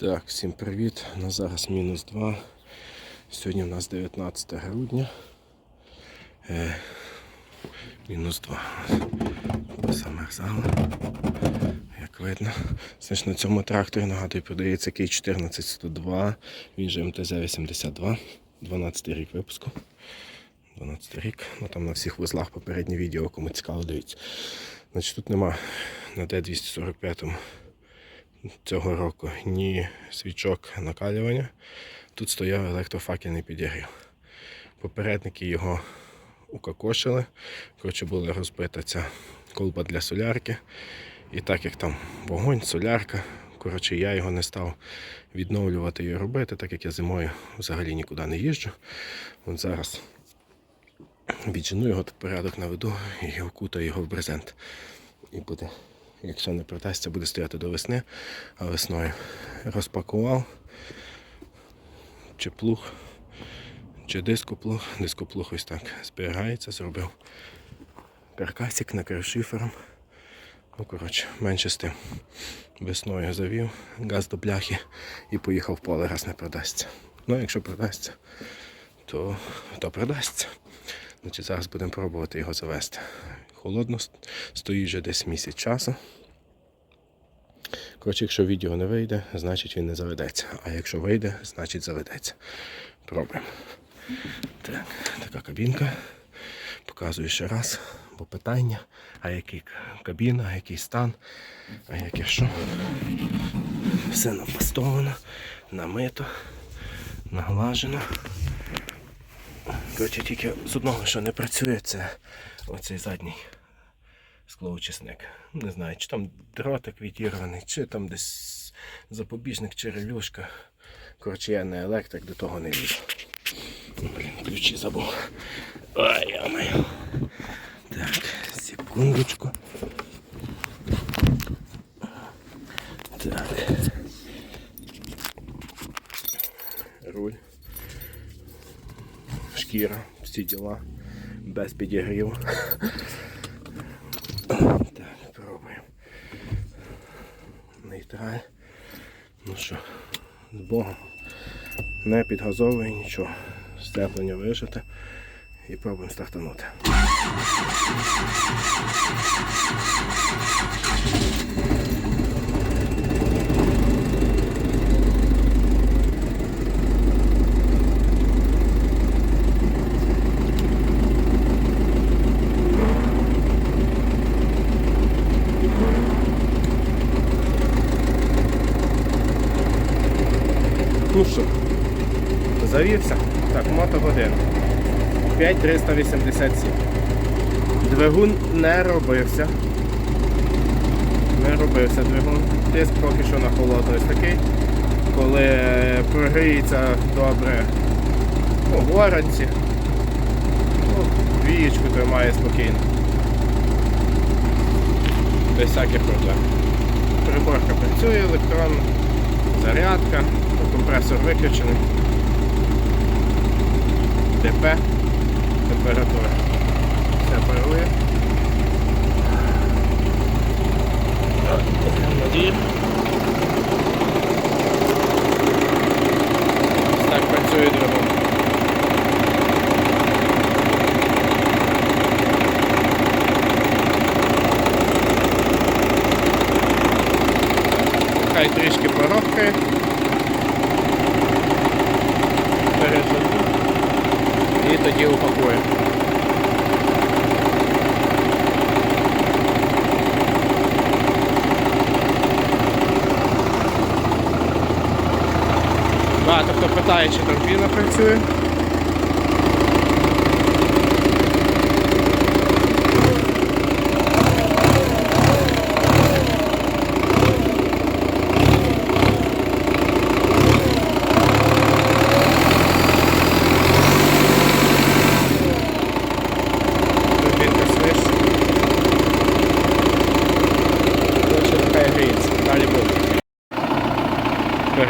Так, всім привіт. У нас зараз мінус 2. Сьогодні у нас 19 грудня. Е, мінус 2. Замерзали. Як видно. Значить, на цьому тракторі, нагадую, продається кей 14102. Він же МТЗ-82. 12 рік випуску. 12 рік. Ну там на всіх вузлах попереднє відео, кому цікаво, дивіться. Значить, тут нема на Д245 цього року ні свічок накалювання. Тут стояв електрофакельний підігрів. Попередники його укокошили. Коротше, була розбита ця колба для солярки. І так як там вогонь, солярка. Коротше, я його не став відновлювати і робити, так як я зимою взагалі нікуди не їжджу. От зараз віджену його порядок наведу і окутаю його в брезент. І буде Якщо не продасться, буде стояти до весни, а весною розпакував чи плуг, чи дископлуг. Дископлуг ось так зберігається, зробив каркасик, накрив шифером. Ну, коротше, менше з тим. Весною завів газ до бляхи і поїхав в поле, раз не продасться. Ну, якщо продасться, то, то продасться. Значить, Зараз будемо пробувати його завести. Холодно стоїть вже десь місяць часу. Коротше, якщо відео не вийде, значить він не заведеться. А якщо вийде, значить заведеться. Пробуємо. Так, така кабінка. Показую ще раз, бо питання, а який кабіна, а який стан, а яке що. Все напастовано, намито, наглажено. Коротше, тільки з одного, що не працює, це оцей задній склоочисник. Не знаю, чи там дротик відірваний, чи там десь запобіжник, чи релюшка. Коротше, я не електрик, до того не лізу. Блін, ключі забув. Ай, я маю. Так, секундочку. Так. Руль. Шкіра, всі діла. Без підігрів. Так, пробуємо. Нейтраль. Ну що, з Богом. Не підгазовує нічого. Степлення вижити і пробуємо стартанути. Ну завівся. Так, мотогодин. 5387. Двигун не робився. Не робився двигун. Тиск поки що на холодно ось такий. Коли прогріється добре ну, в оранці, ну, вієчку тримає спокійно. Без всяких проблем. Приборка працює електронно, зарядка, компресор виключений. ДП, температура. Все парує. Так працює двигун. Хай трішки порохкає. Переживу. І тоді упакуємо. Да, тобто питає, чи турбіна працює.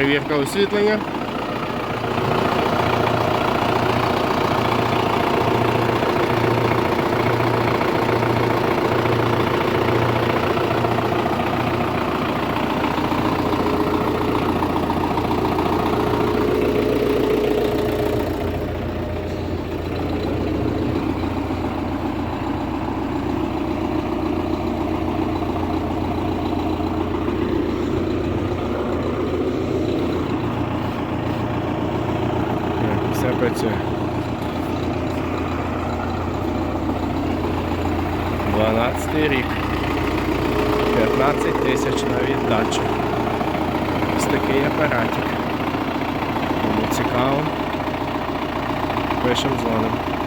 Перевірка освітлення. Все працює. 12 рік. 15 тисяч на віддачу. Ось такий апаратик. Кому цікаво. Пишемо дзвонимо.